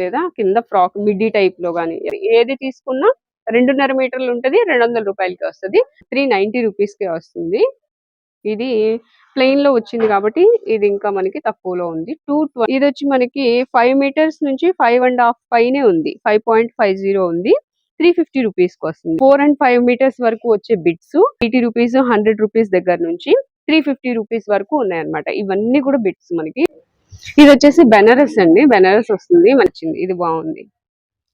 లేదా కింద frock midi టైప్లో కానీ ఏది తీసుకున్నా రెండున్నర మీటర్లు ఉంటది రెండు వందల రూపాయలకి వస్తుంది. త్రీ నైన్టీ రూపీస్కి వస్తుంది. ఇది ప్లెయిన్లో వచ్చింది కాబట్టి ఇది ఇంకా మనకి తక్కువలో ఉంది. టూ ఇది వచ్చి మనకి ఫైవ్ మీటర్స్ నుంచి ఫైవ్ అండ్ హాఫ్ పైనే ఉంది. ఫైవ్ పాయింట్ ఫైవ్ జీరో ఉంది. త్రీ ఫిఫ్టీ రూపీస్కి వస్తుంది. ఫోర్ అండ్ ఫైవ్ మీటర్స్ వరకు వచ్చే bits eighty rupees hundred rupees దగ్గర నుంచి త్రీ ఫిఫ్టీ రూపీస్ వరకు ఉన్నాయన్నమాట. ఇవన్నీ కూడా బిట్స్ మనకి ఇది వచ్చేసి బెనారస్ అండి. బెనారస్ వస్తుంది. మంచిది. ఇది బాగుంది.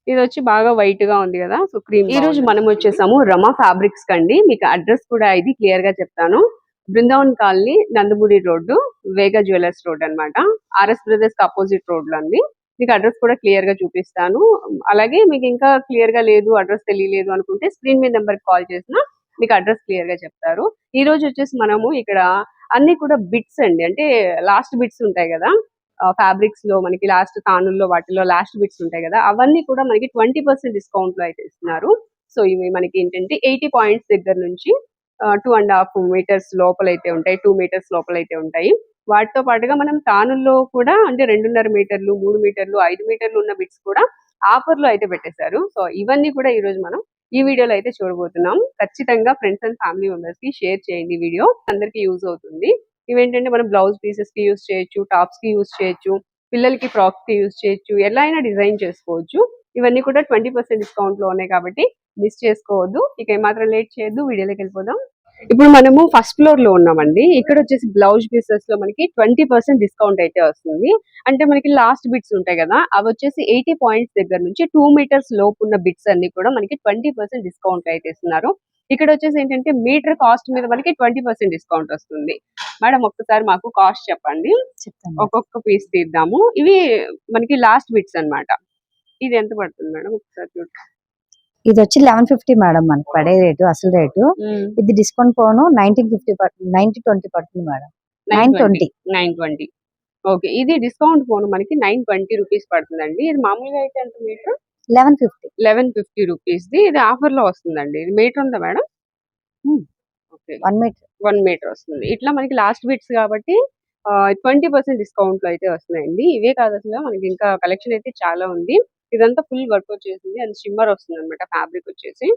ఇది వచ్చి బాగా వైట్గా ఉంది కదా. సో క్రీమ్ ఈ రోజు మనం వచ్చేసాము రమా ఫ్యాబ్రిక్స్ కండి మీకు అడ్రస్ కూడా ఇది క్లియర్గా చెప్తాను. Brindavan colony Nandamuri road Vega jewellers road అన్నమాట. ఆర్ఎస్ బ్రదర్స్ అపోజిట్ రోడ్లో అండి. మీకు అడ్రస్ కూడా క్లియర్గా చూపిస్తాను. అలాగే మీకు ఇంకా క్లియర్గా లేదు అడ్రస్ తెలియలేదు అనుకుంటే స్క్రీన్ మీద నెంబర్ కాల్ చేసినా మీకు అడ్రస్ క్లియర్గా చెప్తారు. ఈ రోజు వచ్చేసి మనము ఇక్కడ అన్ని కూడా బిట్స్ అండి. అంటే లాస్ట్ బిట్స్ ఉంటాయి కదా. ఫ్యాబ్రిక్స్లో మనకి లాస్ట్ తానుల్లో వాటిలో లాస్ట్ బిట్స్ ఉంటాయి కదా అవన్నీ కూడా మనకి ట్వంటీ పర్సెంట్ డిస్కౌంట్లో అయితే ఇస్తున్నారు. సో ఇవి మనకి ఏంటంటే ఎయిటీ పాయింట్స్ దగ్గర నుంచి టూ అండ్ హాఫ్ మీటర్స్ లోపల అయితే ఉంటాయి టూ మీటర్స్ లోపల అయితే ఉంటాయి. వాటితో పాటుగా మనం తానుల్లో కూడా అంటే రెండున్నర మీటర్లు మూడు మీటర్లు ఐదు మీటర్లు ఉన్న బిట్స్ కూడా ఆఫర్లో అయితే పెట్టేశారు. సో ఇవన్నీ కూడా ఈ రోజు మనం ఈ వీడియోలో అయితే చూడబోతున్నాం. ఖచ్చితంగా ఫ్రెండ్స్ అండ్ ఫ్యామిలీ మెంబర్స్కి షేర్ చేయండి వీడియో. అందరికి యూజ్ అవుతుంది. ఇవేంటంటే మనం బ్లౌజ్ పీసెస్కి యూస్ చేయొచ్చు టాప్స్కి యూస్ చేయొచ్చు పిల్లలకి ఫ్రాక్స్కి యూస్ చేయొచ్చు ఎలా అయినా డిజైన్ చేసుకోవచ్చు. ఇవన్నీ కూడా ట్వంటీ పర్సెంట్ డిస్కౌంట్లో ఉన్నాయి కాబట్టి మిస్ చేసుకోవద్దు. ఇక ఏమాత్రం లేట్ చేయొద్దు. వీడియోలోకి వెళ్ళిపోదాం. ఇప్పుడు మనము ఫస్ట్ ఫ్లోర్లో ఉన్నామండి. ఇక్కడ వచ్చేసి బ్లౌజ్ పీసెస్లో మనకి ట్వంటీ పర్సెంట్ డిస్కౌంట్ అయితే వస్తుంది. అంటే మనకి లాస్ట్ బిట్స్ ఉంటాయి కదా అవి వచ్చేసి ఎయిటీ పాయింట్స్ దగ్గర నుంచి టూ మీటర్స్ లోపు ఉన్న బిట్స్ అన్ని కూడా మనకి ట్వంటీ పర్సెంట్ డిస్కౌంట్ అయితే ఇస్తున్నారు. ఇక్కడ వచ్చేసి ఏంటంటే మీటర్ కాస్ట్ మీద మనకి ట్వంటీ పర్సెంట్ డిస్కౌంట్ వస్తుంది. మేడం ఒక్కసారి మాకు కాస్ట్ చెప్పండి. ఒక్కొక్క పీస్ తీద్దాము. ఇవి మనకి లాస్ట్ బిట్స్ అన్నమాట. ఇది ఎంత పడుతుంది మేడం? ఒకసారి చూడండి ఇది వచ్చి లెవెన్ ఫిఫ్టీ మేడం మనకి పడే రేటు అసలు రేటు. ఇది డిస్కౌంట్ పోను నైన్టీన్ ఫిఫ్టీ నైన్టీ ట్వంటీ పడుతుంది madam. Nine twenty. Nine twenty. Okay ఇది డిస్కౌంట్ ఫోన్ మనకి నైన్ ట్వంటీ రూపీస్ పడుతుందండి. ఇది మామూలుగా అయితే ఎంత metre? Eleven fifty. Eleven fifty rupees the ఇది ఆఫర్లో వస్తుందండి. ఇది మీటర్ ఉందా madam. Okay. One metre. One metre వస్తుంది. ఇట్లా మనకి లాస్ట్ బిట్స్ కాబట్టి ట్వంటీ పర్సెంట్ డిస్కౌంట్లో అయితే వస్తున్నాయండి. ఇవే కాదు అసలు మనకి ఇంకా కలెక్షన్ అయితే చాలా ఉంది. ఇదంతా ఫుల్ వర్క్ వచ్చేసింది. అండ్ షిమ్మర్ వస్తుంది అనమాట ఫ్యాబ్రిక్ వచ్చేసి.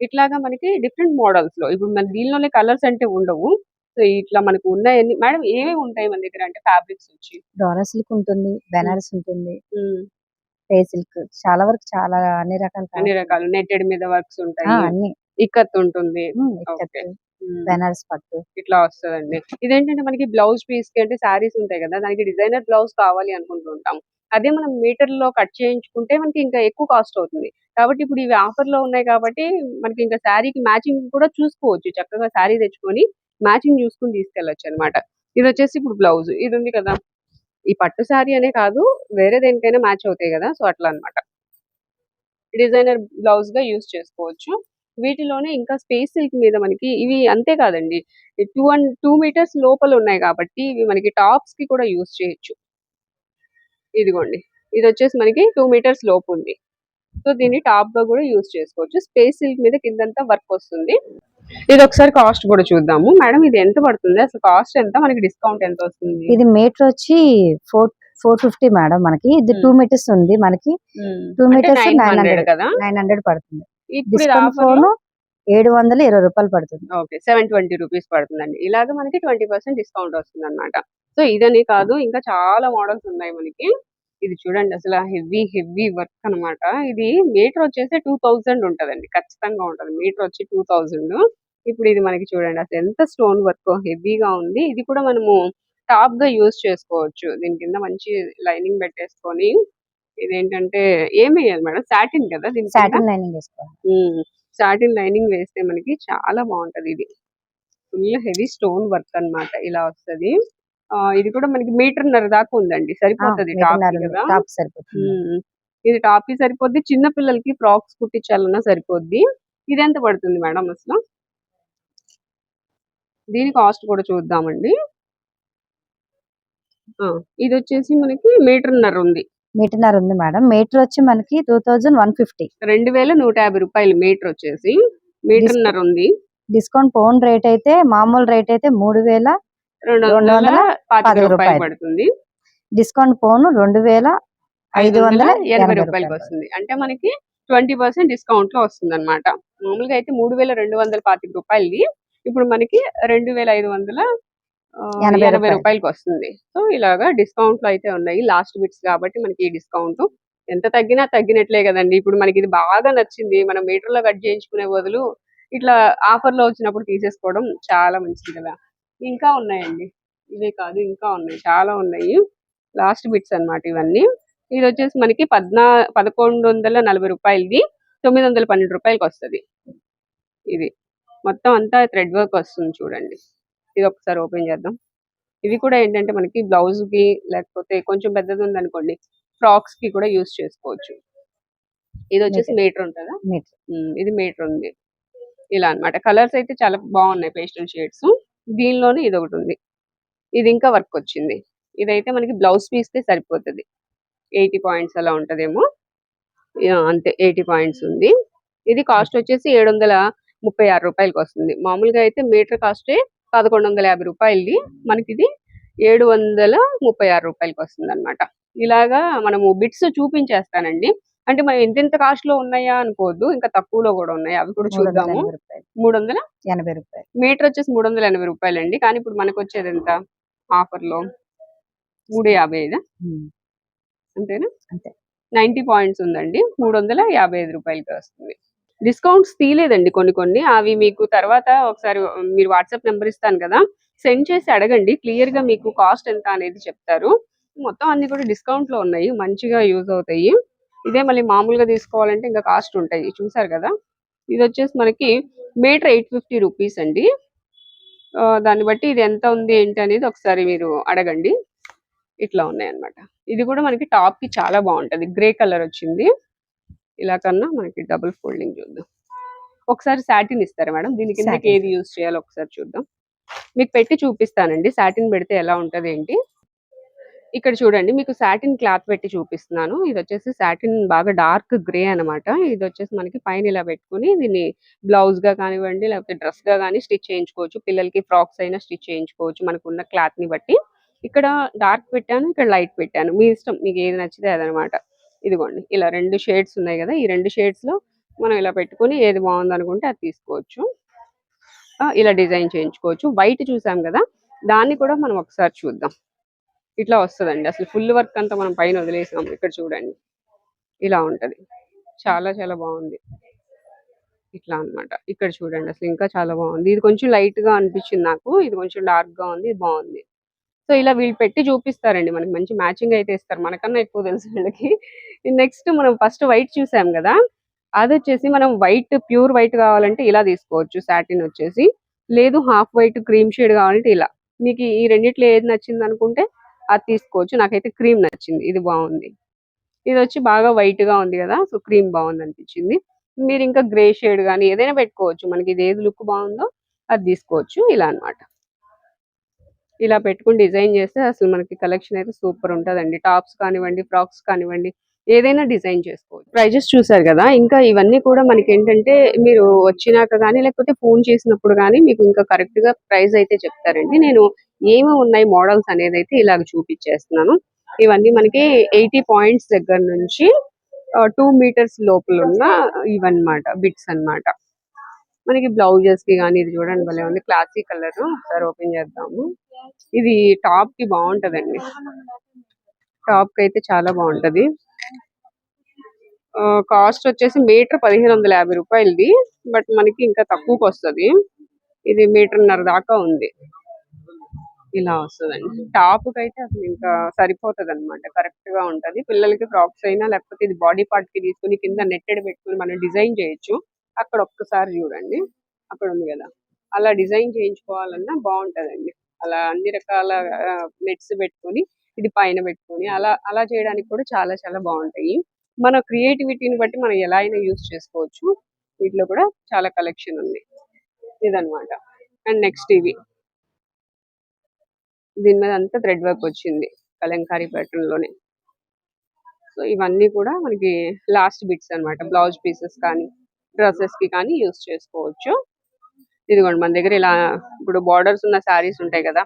ఇట్లాగా మనకి డిఫరెంట్ మోడల్స్లో ఇప్పుడు మన దీనిలోనే కలర్స్ అంటే ఉండవు. సో ఇట్లా మనకు ఉన్నాయన్ని మేడం ఏమేమి ఉంటాయి మన దగ్గర? అంటే ఫ్యాబ్రిక్స్ వచ్చి. డోరా సిల్క్ ఉంటుంది బెనారస్ ఉంటుంది. పే సిల్క్ చాలా వరకు చాలా అన్ని రకాల అన్ని రకాలు నెట్టెడ్ మీద వర్క్స్ ఉంటాయి. అన్ని. ఇక్కత్ ఉంటుంది. బెనారస్ పట్టు. ఇట్లా వస్తుందండి. ఇదేంటంటే మనకి బ్లౌజ్ పీస్కి అంటే శారీస్ ఉంటాయి కదా దానికి డిజైనర్ బ్లౌజ్ కావాలి అనుకుంటూ ఉంటాం. అదే మనం మీటర్లో కట్ చేయించుకుంటే మనకి ఇంకా ఎక్కువ కాస్ట్ అవుతుంది. కాబట్టి ఇప్పుడు ఇవి ఆఫర్లో ఉన్నాయి కాబట్టి మనకి ఇంకా శారీకి మ్యాచింగ్ కూడా చూసుకోవచ్చు. చక్కగా శారీ తెచ్చుకొని మ్యాచింగ్ చూసుకుని తీసుకెళ్ళొచ్చు అన్నమాట. ఇది వచ్చేసి ఇప్పుడు బ్లౌజ్. ఇది ఉంది కదా. ఈ పట్టు శారీ అనే కాదు వేరే దేనికైనా మ్యాచ్ అవుతాయి కదా సో అట్లా అన్నమాట. డిజైనర్ బ్లౌజ్గా యూస్ చేసుకోవచ్చు. వీటిలోనే ఇంకా స్పేస్ సిల్క్ మీద మనకి ఇవి అంతే కాదండి. టూ అండ్ టూ మీటర్స్ లోపల ఉన్నాయి కాబట్టి ఇవి మనకి టాప్స్కి కూడా యూస్ చేయొచ్చు. ఇదిగోండి. ఇది వచ్చేసి మనకి టూ మీటర్స్ లోపు ఉంది. సో దీన్ని టాప్గా కూడా యూస్ చేసుకోవచ్చు. స్పేస్ సిల్క్ మీద కిందంతా వర్క్ వస్తుంది. ఇది ఒకసారి కాస్ట్ కూడా చూద్దాము. మేడం ఇది ఎంత పడుతుంది? అసలు కాస్ట్ ఎంత? మనకి డిస్కౌంట్ ఎంత వస్తుంది? ఇది మీటర్ వచ్చి ఫోర్ ఫోర్ ఫిఫ్టీ మేడం మనకి. ఇది Hmm. టూ మీటర్స్ ఉంది మనకి. టూ మీటర్స్ నైన్ హండ్రెడ్ కదా? నైన్ హండ్రెడ్ పడుతుంది. డిస్కౌంట్ ఫోను ఏడు వందల ఇరవై రూపాయలు పడుతుంది. ఓకే సెవెన్ ట్వంటీ రూపీస్ పడుతుందండి. ఇలాగ మనకి ట్వంటీ పర్సెంట్ డిస్కౌంట్ వస్తుంది అనమాట సో ఇదని కాదు ఇంకా చాలా మోడల్స్ ఉన్నాయి మనకి. ఇది చూడండి అసలు హెవీ హెవీ వర్క్ అన్నమాట. ఇది మీటర్ వచ్చేసి టూ థౌజండ్ ఉంటదండి ఖచ్చితంగా ఉంటది. మీటర్ వచ్చి టూ థౌజండ్ ఇప్పుడు ఇది మనకి చూడండి అసలు ఎంత స్టోన్ వర్క్ హెవీగా ఉంది. ఇది కూడా మనము టాప్గా యూస్ చేసుకోవచ్చు. దీని కింద మంచి లైనింగ్ పెట్టేసుకొని ఇదేంటంటే ఏం వేయాలి మేడం సాటిన్ కదా దీని? సాటిన్ లైనింగ్ వేసుకోవాలి. సాటిన్ లైనింగ్ వేస్తే మనకి చాలా బాగుంటది ఇది. ఫుల్ హెవీ స్టోన్ వర్క్ అన్నమాట ఇలా వస్తది. ఇది కూడా మనకి మీటర్ నర దాకా ఉందండి. సరిపోతది టాప్ కదా? టాప్ సరిపోతుంది. ఇది టాప్కి సరిపోద్ది. చిన్న పిల్లలకి ఫ్రాక్స్ కుట్టించాలన్నా సరిపోద్ది. ఇది ఎంత పడుతుంది మేడం అసలు? దీని కాస్ట్ కూడా చూద్దామండి. ఇది వచ్చేసి మనకి మీటర్న్నర ఉంది. మీటర్నర్ ఉంది మేడం. మీటర్ వచ్చి మనకి టూ థౌజండ్ వన్ ఫిఫ్టీ. రెండు వేల నూట యాభై రూపాయలు మీటర్ వచ్చేసి. మీటర్న్నర ఉంది. డిస్కౌంట్ పౌండ్ రేట్ అయితే మామూలు రేట్ అయితే మూడు వేల రెండు వందల పాతిక రూపాయలు. పడుతుంది. డిస్కౌంట్ పౌన్ రెండు వేల ఐదు వందల ఎనభై రూపాయలకి రూపాయలు. వస్తుంది. అంటే మనకి ట్వంటీ పర్సెంట్ డిస్కౌంట్లో వస్తుంది అనమాట మామూలుగా అయితే మూడు వేల రెండు వందల పాతిక రూపాయలది. ఇప్పుడు మనకి రెండు వేల ఐదు వందల ఎనభై ఎనభై రూపాయలు. రూపాయలకి వస్తుంది. సో ఇలాగా డిస్కౌంట్లో అయితే ఉన్నాయి. లాస్ట్ బిట్స్ కాబట్టి మనకి ఈ డిస్కౌంట్. ఎంత తగ్గినా తగ్గినట్లే కదండి. ఇప్పుడు మనకి ఇది బాగా నచ్చింది. మనం మీటర్లో కట్ చేయించుకునే బదులు ఇట్లా ఆఫర్లో వచ్చినప్పుడు తీసేసుకోవడం చాలా మంచిది కదా. ఇంకా ఉన్నాయండి. ఇవే కాదు ఇంకా ఉన్నాయి. చాలా ఉన్నాయి. లాస్ట్ బిట్స్ అన్నమాట ఇవన్నీ. ఇది వచ్చేసి మనకి పద్నా పదకొండు వందల నలభై రూపాయలది తొమ్మిది వందల పన్నెండు రూపాయలకి వస్తుంది. ఇది. మొత్తం అంతా థ్రెడ్ వర్క్ వస్తుంది చూడండి. ఇది ఒకసారి ఓపెన్ చేద్దాం. ఇవి కూడా ఏంటంటే మనకి బ్లౌజ్కి లేకపోతే కొంచెం పెద్దది ఉంది అనుకోండి ఫ్రాక్స్కి కూడా యూస్ చేసుకోవచ్చు. ఇది వచ్చేసి మీటర్. ఉంటుందా? ఇది మీటర్ ఉంది. ఇలా అన్నమాట. కలర్స్ అయితే చాలా బాగున్నాయి పేస్టల్ షేడ్స్. దీనిలోనే ఇది ఒకటి ఉంది. ఇది ఇంకా వర్క్ వచ్చింది. ఇదైతే మనకి బ్లౌజ్ పీస్ సరిపోతుంది. ఎయిటీ పాయింట్స్ అలా ఉంటుందేమో. అంతే ఎయిటీ పాయింట్స్ ఉంది. ఇది కాస్ట్ వచ్చేసి ఏడు వందల ముప్పై ఆరు రూపాయలకి వస్తుంది. మామూలుగా అయితే మీటర్ కాస్టే పదకొండు వందల యాభై రూపాయలది. మనకి ఇది ఏడు వందల ముప్పై ఆరు రూపాయలకి వస్తుంది అనమాట ఇలాగా మనము బిట్స్ చూపించేస్తానండి. అంటే మనం ఎంతెంత కాస్ట్లో ఉన్నాయా అనుకోవద్దు ఇంకా తక్కువలో కూడా ఉన్నాయి. అవి కూడా చూద్దాము. మూడు వందల? ఎనభై రూపాయలు. మీటర్ వచ్చేసి మూడు వందల ఎనభై రూపాయలు అండి కానీ ఇప్పుడు మనకు వచ్చేది ఎంత? ఆఫర్లో మూడు యాభై ఐదా. అంతేనా? అంతే. నైన్టీ పాయింట్స్ ఉందండి. మూడు వందల యాభై ఐదు రూపాయలకి వస్తుంది. డిస్కౌంట్స్ తీయలేదండి కొన్ని కొన్ని. అవి మీకు తర్వాత ఒకసారి మీరు వాట్సాప్ నెంబర్ ఇస్తాను కదా సెండ్ చేసి అడగండి. క్లియర్గా మీకు కాస్ట్ ఎంత అనేది చెప్తారు. మొత్తం అన్ని కూడా డిస్కౌంట్లో ఉన్నాయి. మంచిగా యూజ్ అవుతాయి. ఇదే మళ్ళీ మామూలుగా తీసుకోవాలంటే ఇంకా కాస్ట్ ఉంటాయి. చూసారు కదా? ఇది వచ్చేసి మనకి మీటర్ ఎయిట్ ఫిఫ్టీ రూపీస్ అండి. దాన్ని బట్టి ఇది ఎంత ఉంది ఏంటి అనేది ఒకసారి మీరు అడగండి. ఇట్లా ఉన్నాయి అన్నమాట ఇది కూడా మనకి టాప్కి చాలా బాగుంటది. గ్రే కలర్ వచ్చింది. ఇలా కన్నా మనకి డబుల్ ఫోల్డింగ్ చూద్దాం. ఒకసారి సాటిన్ ఇస్తారా మేడం? దీని కిందకి Satin. ఏది యూజ్ చేయాలో ఒకసారి చూద్దాం. మీకు పెట్టి చూపిస్తానండి. సాటిన్ పెడితే ఎలా ఉంటది ఏంటి? ఇక్కడ చూడండి మీకు సాటిన్ క్లాత్ పెట్టి చూపిస్తున్నాను. ఇది వచ్చేసి సాటిన్ బాగా డార్క్ గ్రే అన్నమాట. ఇది వచ్చేసి మనకి పైన ఇలా పెట్టుకుని దీన్ని బ్లౌజ్గా కానివ్వండి లేకపోతే డ్రెస్గా కానీ స్టిచ్ చేయించుకోవచ్చు. పిల్లలకి ఫ్రాక్స్ అయినా స్టిచ్ చేయించుకోవచ్చు మనకున్న క్లాత్ని బట్టి. ఇక్కడ డార్క్ పెట్టాను ఇక్కడ లైట్ పెట్టాను. మీ ఇష్టం మీకు ఏది నచ్చితే అదనమాట ఇదిగోండి ఇలా రెండు షేడ్స్ ఉన్నాయి కదా ఈ రెండు షేడ్స్లో మనం ఇలా పెట్టుకొని ఏది బాగుంది అనుకుంటే అది తీసుకోవచ్చు. ఇలా డిజైన్ చేయించుకోవచ్చు. వైట్ చూసాం కదా దాన్ని కూడా మనం ఒకసారి చూద్దాం. ఇట్లా వస్తుందండి. అసలు ఫుల్ వర్క్ అంతా మనం పైన వదిలేసాం ఇక్కడ చూడండి. ఇలా ఉంటది. చాలా చాలా బాగుంది. ఇట్లా అన్నమాట. ఇక్కడ చూడండి. అసలు ఇంకా చాలా బాగుంది. ఇది కొంచెం లైట్గా అనిపించింది నాకు. ఇది కొంచెం డార్క్గా ఉంది. బాగుంది. సో ఇలా వీళ్ళు పెట్టి చూపిస్తారండి. మనకి మంచి మ్యాచింగ్ అయితే ఇస్తారు. మనకన్నా ఎక్కువ తెలుసు వీళ్ళకి. నెక్స్ట్ మనం ఫస్ట్ వైట్ చూసాం కదా. అది వచ్చేసి మనం వైట్ ప్యూర్ వైట్ కావాలంటే ఇలా తీసుకోవచ్చు. సాటిన్ వచ్చేసి. లేదు హాఫ్ వైట్ క్రీమ్ షేడ్ కావాలంటే ఇలా. మీకు ఈ రెండిట్లో ఏది నచ్చింది అనుకుంటే అది తీసుకోవచ్చు. నాకైతే క్రీమ్ నచ్చింది. ఇది బాగుంది. ఇది వచ్చి బాగా వైట్గా ఉంది కదా సో క్రీమ్ బాగుంది అనిపించింది మీరు ఇంకా గ్రే షేడ్ కానీ ఏదైనా పెట్టుకోవచ్చు. మనకి ఇది ఏది లుక్ బాగుందో అది తీసుకోవచ్చు. ఇలా అన్నమాట. ఇలా పెట్టుకుని డిజైన్ చేస్తే అసలు మనకి కలెక్షన్ అయితే సూపర్ ఉంటుందండి. టాప్స్ కానివ్వండి ఫ్రాక్స్ కానివ్వండి ఏదైనా డిజైన్ చేసుకోవచ్చు. ప్రైజెస్ చూసారు కదా ఇంకా ఇవన్నీ కూడా మనకి ఏంటంటే మీరు వచ్చినాక కానీ లేకపోతే ఫోన్ చేసినప్పుడు కానీ మీకు ఇంకా కరెక్ట్గా ప్రైస్ అయితే చెప్తారండి. నేను ఏమి ఉన్నాయి మోడల్స్ అనేది అయితే ఇలాగ చూపించేస్తున్నాను. ఇవన్నీ మనకి ఎయిటీ పాయింట్స్ దగ్గర నుంచి టూ మీటర్స్ లోపల ఉన్న ఇవన్నమాట బిట్స్ అన్నమాట. మనకి బ్లౌజెస్కి కానీ ఇది చూడండి భలే ఉంది. క్లాసీ కలర్ ఒకసారి ఓపెన్ చేద్దాము. ఇది టాప్కి బాగుంటదండి. టాప్కి అయితే చాలా బాగుంటది. కాస్ట్ వచ్చేసి మీటర్ పదిహేను వందల యాభై రూపాయలది. బట్ మనకి ఇంకా తక్కువకి వస్తది. ఇది మీటర్న్నర దాకా ఉంది. ఇలా వస్తుందండి. టాప్కి అయితే అసలు ఇంకా సరిపోతుంది అనమాట కరెక్ట్గా ఉంటది. పిల్లలకి ఫ్రాక్స్ అయినా లేకపోతే ఇది బాడీ పార్ట్కి తీసుకుని కింద నెట్టెడ్ పెట్టుకుని మనం డిజైన్ చేయొచ్చు. అక్కడ ఒక్కసారి చూడండి. అక్కడ ఉంది కదా. అలా డిజైన్ చేయించుకోవాలన్నా బాగుంటదండి. అలా అన్ని రకాల నెట్స్ పెట్టుకొని ఇది పైన పెట్టుకొని అలా అలా చేయడానికి కూడా చాలా చాలా బాగుంటాయి. మన క్రియేటివిటీని బట్టి మనం ఎలా అయినా యూస్ చేసుకోవచ్చు. వీటిలో కూడా చాలా కలెక్షన్ ఉంది. ఇదన్నమాట. అండ్ నెక్స్ట్ ఇవి. దీని మీద అంతా థ్రెడ్ వర్క్ వచ్చింది. కలంకారీ ప్యాటర్న్లోనే. సో ఇవన్నీ కూడా మనకి లాస్ట్ బిట్స్ అన్నమాట. బ్లౌజ్ పీసెస్ కానీ డ్రెస్సెస్కి కానీ యూస్ చేసుకోవచ్చు. ఇదిగోండి మన దగ్గర ఇలా ఇప్పుడు బార్డర్స్ ఉన్న శారీస్ ఉంటాయి కదా.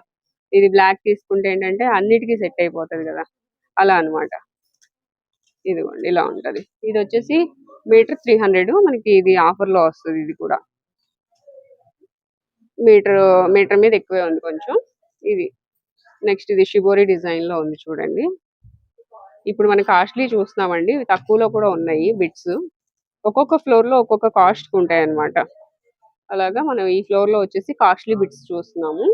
ఇది బ్లాక్ తీసుకుంటే ఏంటంటే అన్నిటికీ సెట్ అయిపోతుంది కదా. అలా అన్నమాట. ఇదిగోండి ఇలా ఉంటది. ఇది వచ్చేసి మీటర్ త్రీ హండ్రెడ్ మనకి ఇది ఆఫర్లో వస్తుంది ఇది కూడా. మీటర్ మీటర్ మీద ఎక్కువే ఉంది కొంచెం. ఇది నెక్స్ట్ ఇది షిబోరి డిజైన్లో ఉంది చూడండి. ఇప్పుడు మనం కాస్ట్లీ చూస్తున్నామండి. తక్కువలో కూడా ఉన్నాయి బిట్స్ ఒక్కొక్క ఫ్లోర్లో ఒక్కొక్క కాస్ట్ ఉంటాయి అన్నమాట అలాగా మనం ఈ ఫ్లోర్లో వచ్చేసి కాస్ట్లీ బిట్స్ చూస్తున్నాము.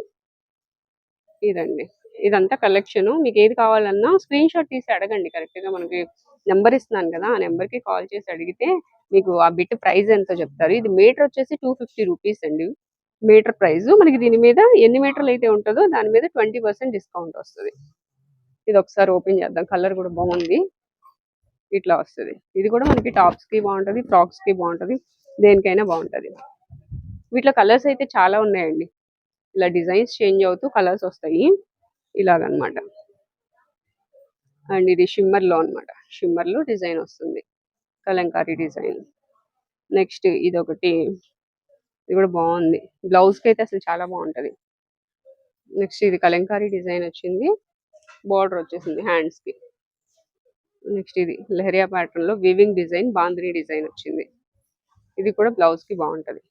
ఇదండి. ఇదంతా కలెక్షన్. మీకు ఏది కావాలన్నా స్క్రీన్ షాట్ తీసి అడగండి. కరెక్ట్గా మనకి నెంబర్ ఇస్తున్నాను కదా ఆ నెంబర్కి కాల్ చేసి అడిగితే మీకు ఆ బిట్ ప్రైస్ ఎంతో చెప్తారు. ఇది మీటర్ వచ్చేసి టూ ఫిఫ్టీ రూపీస్ అండి. Metre price. మనకి దీని మీద ఎన్ని మీటర్లు అయితే ఉంటుందో దాని మీద ట్వంటీ పర్సెంట్ డిస్కౌంట్ వస్తుంది. ఇది ఒకసారి ఓపెన్ చేద్దాం. కలర్ కూడా బాగుంది. ఇట్లా వస్తుంది. ఇది కూడా మనకి టాప్స్కి బాగుంటది బాగుంటుంది కి బాగుంటది దేనికైనా బాగుంటది. వీటిలో కలర్స్ అయితే చాలా ఉన్నాయండి. ఇలా డిజైన్స్ చేంజ్ అవుతూ కలర్స్ వస్తాయి. ఇలాగనమాట. అండ్ ఇది షిమ్మర్లో అన్నమాట లో డిజైన్ వస్తుంది. కలంకారీ డిజైన్. నెక్స్ట్ ఇది ఒకటి ఇది కూడా బాగుంది. బ్లౌజ్కి అయితే అసలు చాలా బాగుంటుంది. నెక్స్ట్ ఇది కలంకారీ డిజైన్ వచ్చింది. బార్డర్ వచ్చేసింది హ్యాండ్స్కి నెక్స్ట్ ఇది లెహరియా ప్యాటర్న్లో వివింగ్ డిజైన్ బాందిని డిజైన్ వచ్చింది. ఇది కూడా బ్లౌజ్కి బాగుంటది.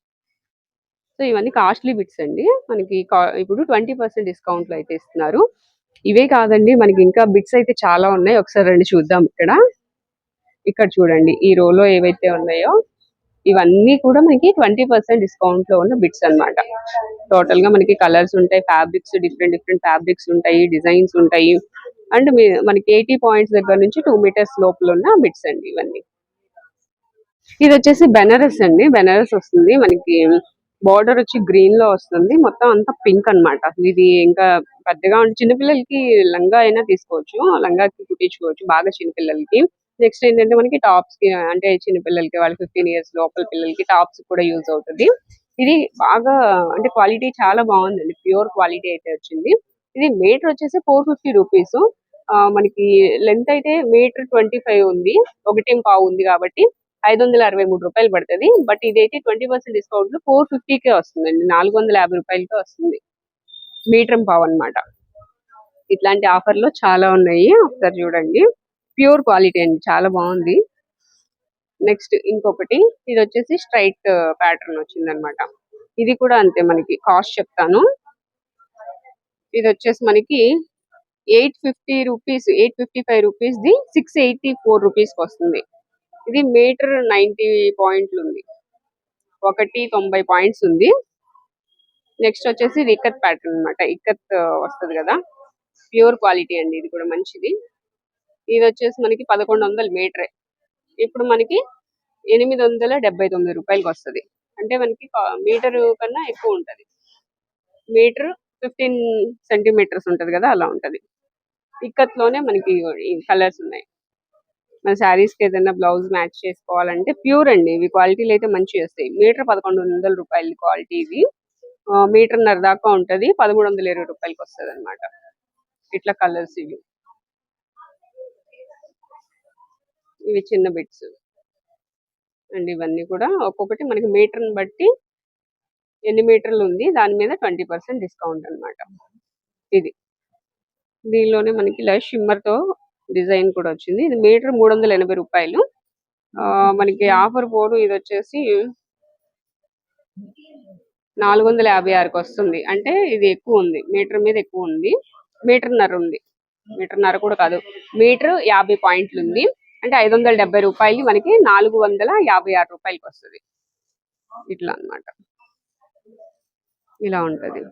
సో ఇవన్నీ కాస్ట్లీ బిట్స్ అండి. మనకి కా- ఇప్పుడు ట్వంటీ పర్సెంట్ డిస్కౌంట్లో అయితే ఇస్తున్నారు. ఇవే కాదండి మనకి ఇంకా బిట్స్ అయితే చాలా ఉన్నాయి. ఒకసారి రండి చూద్దాం ఇక్కడ. ఇక్కడ చూడండి ఈ రోలో ఏవైతే ఉన్నాయో ఇవన్నీ కూడా మనకి ట్వంటీ పర్సెంట్ డిస్కౌంట్లో ఉన్న బిట్స్ అన్నమాట. టోటల్గా మనకి కలర్స్ ఉంటాయి ఫ్యాబ్రిక్స్ డిఫరెంట్ డిఫరెంట్ ఫ్యాబ్రిక్స్ ఉంటాయి డిజైన్స్ ఉంటాయి. అండ్ మనకి ఎయిటీ పాయింట్స్ దగ్గర నుంచి టూ మీటర్స్ లోపల ఉన్న బిట్స్ అండి ఇవన్నీ. ఇది వచ్చేసి బెనారస్ అండి. బెనారస్ వస్తుంది. మనకి బార్డర్ వచ్చి గ్రీన్లో వస్తుంది. మొత్తం అంతా పింక్ అన్నమాట. ఇది ఇంకా పెద్దగా ఉంటే చిన్నపిల్లలకి లంగా అయినా తీసుకోవచ్చు. లంగాకి కుట్టించుకోవచ్చు బాగా చిన్నపిల్లలకి. నెక్స్ట్ ఏంటంటే మనకి టాప్స్కి అంటే చిన్నపిల్లలకి వాళ్ళ ఫిఫ్టీన్ ఇయర్స్ లోపల పిల్లలకి టాప్స్ కూడా యూజ్ అవుతుంది. ఇది బాగా అంటే క్వాలిటీ చాలా బాగుందండి. ప్యూర్ క్వాలిటీ అయితే వచ్చింది. ఇది మీటర్ వచ్చేసి ఫోర్ ఫిఫ్టీ రూపీస్ మనకి లెంత్ అయితే మీటర్ ట్వంటీ ఫైవ్ ఉంది. ఒకటి పావు ఉంది కాబట్టి ఐదు వందల అరవై మూడు రూపాయలు పడుతుంది. బట్ ఇదైతే ట్వంటీ పర్సెంట్ డిస్కౌంట్లో ఫోర్ ఫిఫ్టీకే వస్తుందండి. నాలుగు వందల యాభై రూపాయలకే వస్తుంది. మీటర్ పావు అన్నమాట ఇట్లాంటి ఆఫర్లో చాలా ఉన్నాయి. ఒకసారి చూడండి. ప్యూర్ క్వాలిటీ అండి. చాలా బాగుంది. నెక్స్ట్ ఇంకొకటి. ఇది వచ్చేసి స్ట్రైట్ ప్యాటర్న్ వచ్చింది అనమాట ఇది కూడా అంతే మనకి కాస్ట్ చెప్తాను. ఇది వచ్చేసి మనకి eight fifty rupees eight fifty five rupees the six eighty four రూపీస్కి వస్తుంది. ఇది మీటర్ నైన్టీ పాయింట్లు ఉంది ఒకటి తొంభై పాయింట్స్ ఉంది. నెక్స్ట్ వచ్చేసి ఇది ఇక్కత్ ప్యాటర్న్ అన్నమాట. ఇక్కత్ వస్తుంది కదా. ప్యూర్ క్వాలిటీ అండి ఇది కూడా మంచిది. ఇది వచ్చేసి మనకి పదకొండు వందల మీటరే. ఇప్పుడు మనకి ఎనిమిది వందల డెబ్బై తొమ్మిది రూపాయలకి వస్తుంది. అంటే మనకి మీటర్ కన్నా ఎక్కువ ఉంటది. మీటర్ ఫిఫ్టీన్ సెంటీమీటర్స్ ఉంటది కదా అలా ఉంటది. ఇక్కత్లోనే మనకి కలర్స్ ఉన్నాయి. మన శారీస్కి ఏదైనా బ్లౌజ్ మ్యాచ్ చేసుకోవాలంటే ప్యూర్ అండి. ఇవి క్వాలిటీలు అయితే మంచిగా వస్తాయి. మీటర్ పదకొండు వందల రూపాయల క్వాలిటీ ఇది మీటర్న్నర దాకా ఉంటది. పదమూడు వందల ఇరవై రూపాయలకి వస్తుంది అనమాట ఇట్లా కలర్స్ ఇవి. ఇవి చిన్న బిట్స్ అండ్ ఇవన్నీ కూడా ఒక్కొక్కటి మనకి మీటర్ని బట్టి ఎన్ని మీటర్లు ఉంది? దాని మీద ట్వంటీ పర్సెంట్ డిస్కౌంట్ అన్నమాట. ఇది. దీనిలోనే మనకి ఇలా షిమ్మర్తో డిజైన్ కూడా వచ్చింది. ఇది మీటర్ మూడు వందల ఎనభై రూపాయలు. ఆ, మనకి ఆఫర్ పోను ఇది వచ్చేసి నాలుగు వందల యాభై ఆరుకి వస్తుంది. అంటే ఇది ఎక్కువ ఉంది. మీటర్ మీద ఎక్కువ ఉంది. మీటర్న్నర ఉంది. మీటర్న్నర కూడా కాదు. మీటర్ యాభై పాయింట్లు ఉంది. అంటే ఐదు వందల డెబ్బై రూపాయలు మనకి నాలుగు వందల యాభై ఆరు రూపాయలకి వస్తుంది. ఇట్లా అన్నమాట. ఇలా ఉంటది.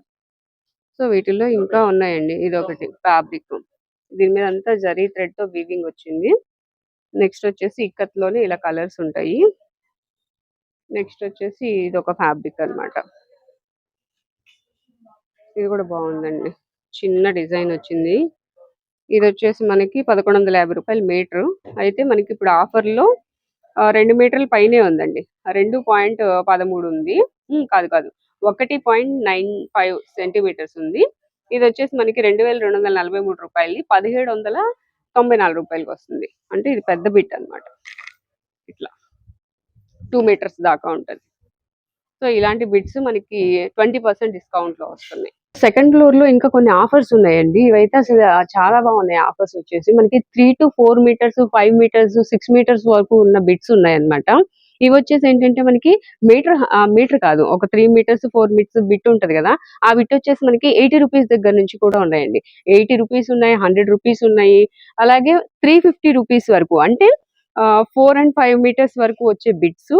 సో వీటిల్లో ఇంకా ఉన్నాయండి. ఇది ఒకటి ఫ్యాబ్రిక్. దీని మీద అంతా జరీ థ్రెడ్తో వీవింగ్ వచ్చింది. నెక్స్ట్ వచ్చేసి ఇక్కత్లోనే ఇలా కలర్స్ ఉంటాయి. నెక్స్ట్ వచ్చేసి ఇది ఒక ఫ్యాబ్రిక్ అన్నమాట. ఇది కూడా బాగుందండి. చిన్న డిజైన్ వచ్చింది. ఇది వచ్చేసి మనకి పదకొండు వందల యాభై రూపాయలు మీటర్. అయితే మనకి ఇప్పుడు ఆఫర్లో రెండు మీటర్ల పైనే ఉందండి. రెండు పాయింట్ పదమూడు ఉంది. కాదు కాదు. ఒకటి పాయింట్ నైన్ ఫైవ్ సెంటీమీటర్స్ ఉంది. ఇది వచ్చేసి మనకి రెండు వేల రెండు వందల నలభై మూడు రూపాయలు పదిహేడు వందల తొంభై నాలుగు రూపాయలకి వస్తుంది. అంటే ఇది పెద్ద బిట్ అన్నమాట. ఇట్లా. టూ మీటర్స్ దాకా ఉంటుంది. సో ఇలాంటి బిట్స్ మనకి ట్వంటీ పర్సెంట్ డిస్కౌంట్లో వస్తున్నాయి. సెకండ్ ఫ్లోర్లో ఇంకా కొన్ని ఆఫర్స్ ఉన్నాయండి. ఇవైతే అసలు చాలా బాగున్నాయి ఆఫర్స్ వచ్చేసి. మనకి three to four metres five metres six metres వరకు ఉన్న బిట్స్ ఉన్నాయి అన్నమాట ఇవి వచ్చేసి ఏంటంటే మనకి మీటర్ మీటర్ కాదు. ఒక three metres four metres bit ఉంటది కదా. ఆ బిట్ వచ్చేసి మనకి ఎయిటీ రూపీస్ దగ్గర నుంచి కూడా ఉన్నాయండి. ఎయిటీ రూపీస్ ఉన్నాయి హండ్రెడ్ రూపీస్ ఉన్నాయి. అలాగే త్రీ ఫిఫ్టీ రూపీస్ వరకు అంటే ఫోర్ అండ్ ఫైవ్ మీటర్స్ వరకు వచ్చే బిట్స్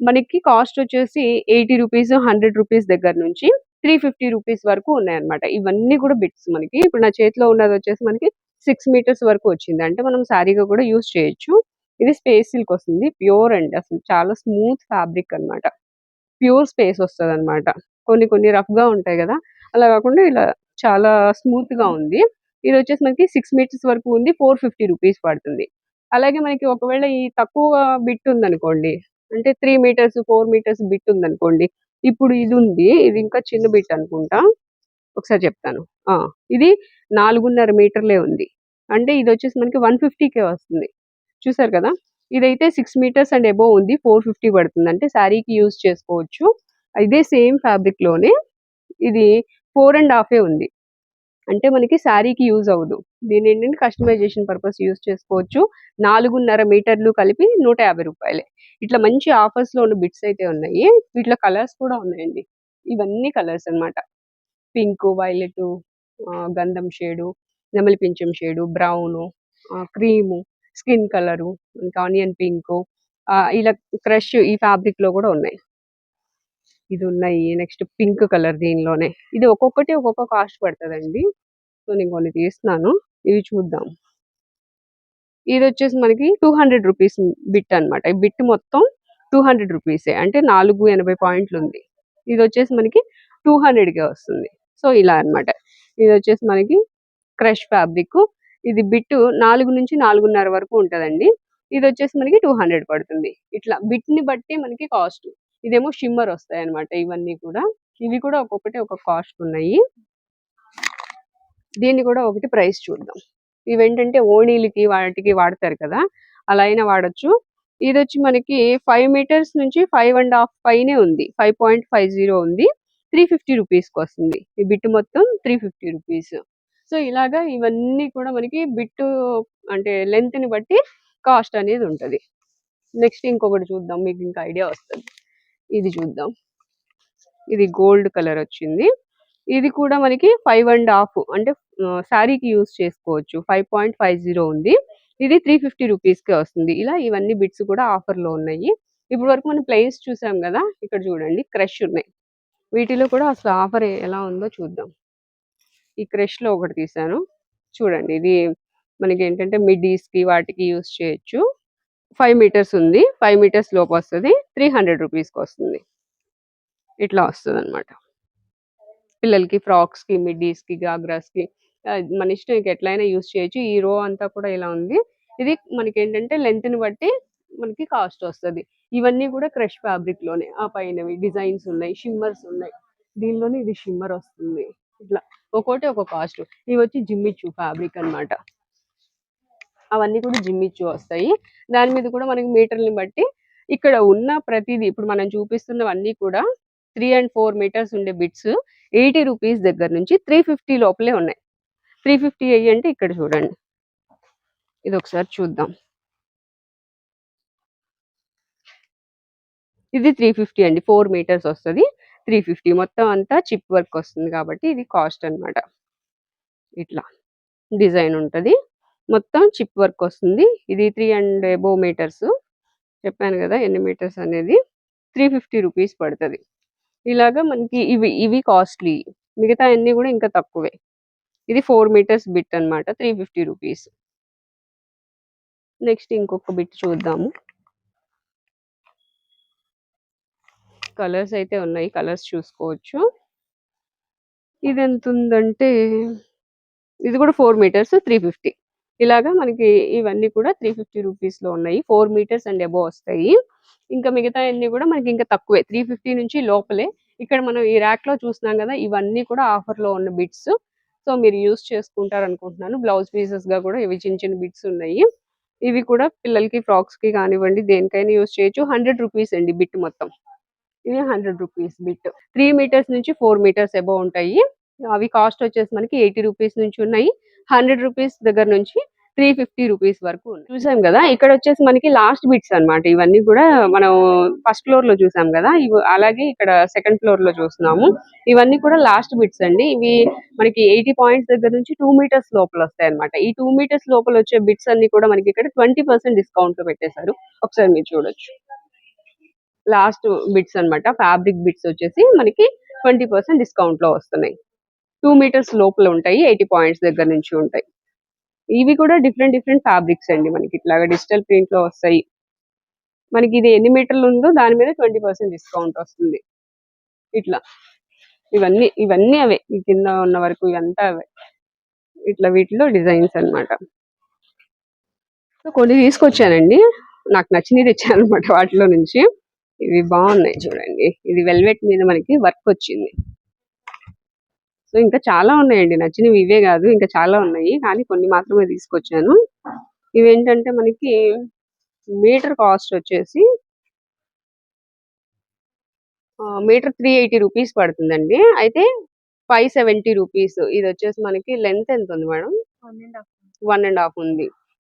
మనకి కాస్ట్ వచ్చేసి ఎయిటీ రూపీస్ హండ్రెడ్ రూపీస్ దగ్గర నుంచి త్రీ ఫిఫ్టీ రూపీస్ వరకు ఉన్నాయన్నమాట. ఇవన్నీ కూడా బిట్స్ మనకి. ఇప్పుడు నా చేతిలో ఉన్నది వచ్చేసి మనకి సిక్స్ మీటర్స్ వరకు వచ్చింది. అంటే మనం శారీగా కూడా యూస్ చేయొచ్చు. ఇది స్పేస్ సిల్క్ వస్తుంది. ప్యూర్ అండి. అసలు చాలా స్మూత్ ఫ్యాబ్రిక్ అన్నమాట. ప్యూర్ స్పేస్ వస్తుంది అనమాట కొన్ని కొన్ని రఫ్గా ఉంటాయి కదా. అలా కాకుండా ఇలా చాలా స్మూత్గా ఉంది. ఇది వచ్చేసి మనకి సిక్స్ మీటర్స్ వరకు ఉంది. ఫోర్ ఫిఫ్టీ రూపీస్ పడుతుంది. అలాగే మనకి ఒకవేళ ఈ తక్కువ బిట్ ఉందనుకోండి. అంటే three metres four metres bit ఉందనుకోండి. ఇప్పుడు ఇది ఉంది. ఇది ఇంకా చిన్న బిట్ అనుకుంటా. ఒకసారి చెప్తాను. ఆ ఇది నాలుగున్నర మీటర్లే ఉంది. అంటే ఇది వచ్చేసి మనకి వన్ ఫిఫ్టీకే వస్తుంది. చూసారు కదా? ఇదైతే సిక్స్ మీటర్స్ అండ్ అబోవ్ ఉంది. ఫోర్ ఫిఫ్టీ పడుతుంది. అంటే శారీకి యూజ్ చేసుకోవచ్చు. ఇదే సేమ్ ఫ్యాబ్రిక్లోనే ఇది ఫోర్ అండ్ హాఫే ఉంది. అంటే మనకి శారీకి యూజ్ అవ్వదు. దీని ఏంటంటే కస్టమైజేషన్ పర్పస్ యూజ్ చేసుకోవచ్చు. నాలుగున్నర మీటర్లు కలిపి నూట యాభై రూపాయలే. ఇట్లా మంచి ఆఫర్స్లో ఉన్న బిట్స్ అయితే ఉన్నాయి. వీటిలో కలర్స్ కూడా ఉన్నాయండి. ఇవన్నీ కలర్స్ అన్నమాట. పింక్ వైలెట్ గంధం షేడు నెమలి పింఛం shade brown cream skin colour ఇంకా ఆనియన్ పింక్ ఇలా క్రష్ ఈ ఫ్యాబ్రిక్లో కూడా ఉన్నాయి. ఇది ఉన్నాయి. నెక్స్ట్ పింక్ కలర్ దీనిలోనే. ఇది ఒక్కొక్కటి ఒక్కొక్క కాస్ట్ పడుతుందండి. సో నేను కొన్ని తీస్తున్నాను. ఇవి చూద్దాం. ఇది వచ్చేసి మనకి టూ హండ్రెడ్ రూపీస్ బిట్ అన్నమాట. ఈ బిట్ మొత్తం టూ హండ్రెడ్ రూపీసే. అంటే నాలుగు ఎనభై పాయింట్లు ఉంది. ఇది వచ్చేసి మనకి టూ హండ్రెడ్కే వస్తుంది. సో ఇలా అన్నమాట. ఇది వచ్చేసి మనకి క్రష్ ఫ్యాబ్రిక్ ఇది బిట్ నాలుగు నుంచి నాలుగున్నర వరకు ఉంటుందండి. ఇది వచ్చేసి మనకి టూ హండ్రెడ్ పడుతుంది. ఇట్లా బిట్ని బట్టి మనకి కాస్ట్. ఇదేమో షిమ్మర్ వస్తాయి అన్నమాట ఇవన్నీ కూడా. ఇవి కూడా ఒక్కొక్కటి ఒక కాస్ట్ ఉన్నాయి. దీన్ని కూడా ఒకటి ప్రైస్ చూద్దాం. ఇవి ఏంటంటే ఓణీలకి వాటికి వాడతారు కదా అలా అయినా వాడచ్చు. ఇది వచ్చి మనకి ఫైవ్ మీటర్స్ నుంచి ఫైవ్ అండ్ హాఫ్ పైనే ఉంది. ఫైవ్ పాయింట్ ఫైవ్ జీరో ఉంది. త్రీ ఫిఫ్టీ రూపీస్కి వస్తుంది. ఈ బిట్ మొత్తం త్రీ ఫిఫ్టీ రూపీస్. సో ఇలాగా ఇవన్నీ కూడా మనకి బిట్ అంటే లెంత్ని బట్టి కాస్ట్ అనేది ఉంటది. నెక్స్ట్ ఇంకొకటి చూద్దాం మీకు ఇంకా ఐడియా వస్తుంది. ఇది చూద్దాం. ఇది గోల్డ్ కలర్ వచ్చింది. ఇది కూడా మనకి ఫైవ్ అండ్ హాఫ్ అంటే శారీకి యూస్ చేసుకోవచ్చు. ఫైవ్ పాయింట్ ఫైవ్ జీరో ఉంది. ఇది త్రీ ఫిఫ్టీ రూపీస్కే వస్తుంది. ఇలా ఇవన్నీ బిట్స్ కూడా ఆఫర్లో ఉన్నాయి. ఇప్పుడు వరకు మనం ప్లేస్ చూసాం కదా ఇక్కడ చూడండి క్రష్ ఉన్నాయి. వీటిలో కూడా అసలు ఆఫర్ ఎలా ఉందో చూద్దాం. ఈ క్రష్లో ఒకటి తీసాను. చూడండి ఇది మనకి ఏంటంటే మిడ్డీస్కి వాటికి యూస్ చేయొచ్చు. ఫైవ్ మీటర్స్ ఉంది. ఫైవ్ మీటర్స్ లోపు వస్తుంది. త్రీ హండ్రెడ్ రూపీస్కి వస్తుంది. ఇట్లా వస్తుంది అనమాట పిల్లలకి ఫ్రాక్స్కి మిడ్డీస్కి గాగ్రాస్కి మన ఇష్టం ఇక ఎట్లయినా యూస్ చేయొచ్చు. ఈ రో అంతా కూడా ఇలా ఉంది. ఇది మనకి ఏంటంటే లెంత్ని బట్టి మనకి కాస్ట్ వస్తది. ఇవన్నీ కూడా క్రష్ ఫ్యాబ్రిక్లోనే. ఆ పైనవి డిజైన్స్ ఉన్నాయి షిమ్మర్స్ ఉన్నాయి. దీనిలోనే ఇది షిమ్మర్ వస్తుంది. ఇట్లా. ఒక్కోటి ఒక కాస్ట్ ఇవి వచ్చి జిమ్మిచ్చు ఫ్యాబ్రిక్ అన్నమాట. అవన్నీ కూడా జిమ్మిచ్చు వస్తాయి. దాని మీద కూడా మనకి మీటర్ని బట్టి ఇక్కడ ఉన్న ప్రతిదీ ఇప్పుడు మనం చూపిస్తున్నవన్నీ కూడా త్రీ అండ్ ఫోర్ మీటర్స్ ఉండే బిట్స్ ఎయిటీ రూపీస్ దగ్గర నుంచి త్రీ ఫిఫ్టీ లోపలే ఉన్నాయి. త్రీ ఫిఫ్టీ అయ్యి అంటే ఇక్కడ చూడండి. ఇది ఒకసారి చూద్దాం. ఇది త్రీ ఫిఫ్టీ అండి. ఫోర్ మీటర్స్ వస్తుంది. త్రీ ఫిఫ్టీ మొత్తం అంతా చిప్ వర్క్ వస్తుంది కాబట్టి ఇది కాస్ట్ అన్నమాట. ఇట్లా డిజైన్ ఉంటుంది. మొత్తం చిప్ వర్క్ వస్తుంది. ఇది త్రీ అండ్ ఎబో మీటర్స్ చెప్పాను కదా ఎన్ని మీటర్స్ అనేది. త్రీ ఫిఫ్టీ రూపీస్ పడుతుంది. ఇలాగా మనకి ఇవి ఇవి కాస్ట్లీ. మిగతా అన్నీ కూడా ఇంకా తక్కువే. ఇది ఫోర్ మీటర్స్ బిట్ అన్నమాట త్రీ ఫిఫ్టీ రూపీస్. నెక్స్ట్ ఇంకొక బిట్ చూద్దాము. కలర్స్ అయితే ఉన్నాయి. కలర్స్ చూసుకోవచ్చు. ఇది ఎంత ఉందంటే ఇది కూడా ఫోర్ మీటర్స్ త్రీ ఫిఫ్టీ. ఇలాగా మనకి ఇవన్నీ కూడా త్రీ ఫిఫ్టీ రూపీస్లో ఉన్నాయి. ఫోర్ మీటర్స్ అండ్ అబో వస్తాయి. ఇంకా మిగతా అన్ని కూడా మనకి ఇంకా తక్కువే. త్రీ ఫిఫ్టీ నుంచి లోపలే. ఇక్కడ మనం ఈ ర్యాక్లో చూస్తున్నాం కదా ఇవన్నీ కూడా ఆఫర్లో ఉన్న బిట్స్. సో మీరు యూస్ చేసుకుంటారు అనుకుంటున్నాను బ్లౌజ్ పీసెస్గా కూడా ఇవి చిన్న చిన్న బిట్స్ ఉన్నాయి. ఇవి కూడా పిల్లలకి ఫ్రాక్స్కి కానివ్వండి దేనికైనా యూస్ చేయొచ్చు. హండ్రెడ్ రూపీస్ అండి బిట్ మొత్తం. ఇవి hundred rupees bit. Three metres నుంచి ఫోర్ మీటర్స్ అబౌవ్ ఉంటాయి. అవి కాస్ట్ వచ్చేసి మనకి ఎయిటీ రూపీస్ నుంచి ఉన్నాయి. హండ్రెడ్ రూపీస్ దగ్గర నుంచి త్రీ ఫిఫ్టీ రూపీస్ వరకు చూసాం కదా ఇక్కడ వచ్చేసి మనకి లాస్ట్ బిట్స్ అన్నమాట. ఇవన్నీ కూడా మనం ఫస్ట్ ఫ్లోర్లో చూసాం కదా ఇవి అలాగే ఇక్కడ సెకండ్ ఫ్లోర్లో చూస్తున్నాము. ఇవన్నీ కూడా లాస్ట్ బిట్స్ అండి. ఇవి మనకి ఎయిటీ పాయింట్స్ దగ్గర నుంచి టూ మీటర్స్ లోపల వస్తాయి అన్నమాట. ఈ టూ మీటర్స్ లోపల వచ్చే బిట్స్ అన్ని కూడా మనకి ఇక్కడ ట్వంటీ పర్సెంట్ డిస్కౌంట్లో పెట్టేశారు. ఒకసారి మీరు చూడొచ్చు. లాస్ట్ బిట్స్ అన్నమాట. ఫ్యాబ్రిక్ బిట్స్ వచ్చేసి మనకి ట్వంటీ పర్సెంట్ డిస్కౌంట్లో వస్తున్నాయి. టూ మీటర్స్ లోపల ఉంటాయి ఎయిటీ పాయింట్స్ దగ్గర నుంచి ఉంటాయి. ఇవి కూడా డిఫరెంట్ డిఫరెంట్ ఫ్యాబ్రిక్స్ అండి మనకి. ఇట్లాగా డిజిటల్ ప్రింట్లో వస్తాయి. మనకి ఇది ఎన్ని మీటర్లు ఉందో దాని మీద ట్వంటీ పర్సెంట్ డిస్కౌంట్ వస్తుంది. ఇట్లా. ఇవన్నీ ఇవన్నీ అవే. ఈ కింద ఉన్న వరకు ఇవంతా అవే. ఇట్లా వీటిలో డిజైన్స్ అన్నమాట. సో కొన్ని తీసుకొచ్చానండి. నాకు నచ్చినవి తెచ్చాను అనమాట వాటిలో నుంచి. ఇవి బాగున్నాయి చూడండి. ఇది వెల్వెట్ మీద మనకి వర్క్ వచ్చింది. సో ఇంకా చాలా ఉన్నాయండి. నచ్చినవి ఇవే కాదు ఇంకా చాలా ఉన్నాయి. కానీ కొన్ని మాత్రమే తీసుకొచ్చాను. ఇవేంటంటే మనకి మీటర్ కాస్ట్ వచ్చేసి మీటర్ త్రీ ఎయిటీ రూపీస్ పడుతుందండి. అయితే ఫైవ్ సెవెంటీ రూపీస్. ఇది వచ్చేసి మనకి లెంత్ ఎంత ఉంది మేడం? వన్ అండ్ హాఫ్ ఉంది.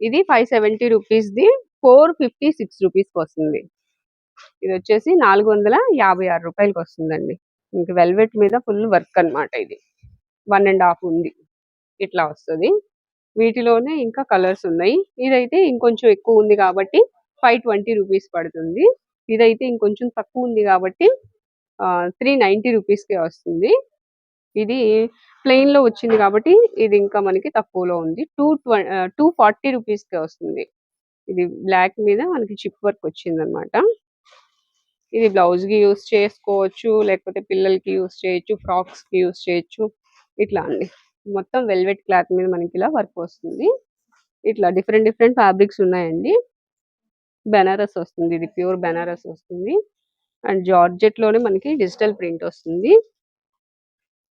ఇది five seventy rupees the four fifty six rupees వస్తుంది. ఇది వచ్చేసి నాలుగు వందల యాభై ఆరు రూపాయలకి వస్తుందండి ఇంక వెల్వెట్ మీద ఫుల్ వర్క్ అన్నమాట ఇది. వన్ అండ్ హాఫ్ ఉంది. ఇట్లా వస్తుంది. వీటిలోనే ఇంకా కలర్స్ ఉన్నాయి. ఇదైతే ఇంకొంచెం ఎక్కువ ఉంది కాబట్టి ఫైవ్ ట్వంటీ రూపీస్ పడుతుంది. ఇదైతే ఇంకొంచెం తక్కువ ఉంది కాబట్టి త్రీ నైంటీ రూపీస్కే వస్తుంది. ఇది ప్లెయిన్లో వచ్చింది కాబట్టి ఇది ఇంకా మనకి తక్కువలో ఉంది. టూ టూ ఫార్టీ రూపీస్కే వస్తుంది. ఇది బ్లాక్ మీద మనకి చిప్ వర్క్ వచ్చిందనమాట ఇది బ్లౌజ్కి యూస్ చేసుకోవచ్చు లేకపోతే పిల్లలకి యూస్ చేయొచ్చు ఫ్రాక్స్కి యూస్ చేయొచ్చు ఇట్లా అండి. మొత్తం వెల్వెట్ క్లాత్ మీద మనకి ఇలా వర్క్ వస్తుంది. ఇట్లా డిఫరెంట్ డిఫరెంట్ ఫ్యాబ్రిక్స్ ఉన్నాయండి. బెనారస్ వస్తుంది ఇది ప్యూర్ బెనారస్ వస్తుంది. అండ్ జార్జెట్లోనే మనకి డిజిటల్ ప్రింట్ వస్తుంది.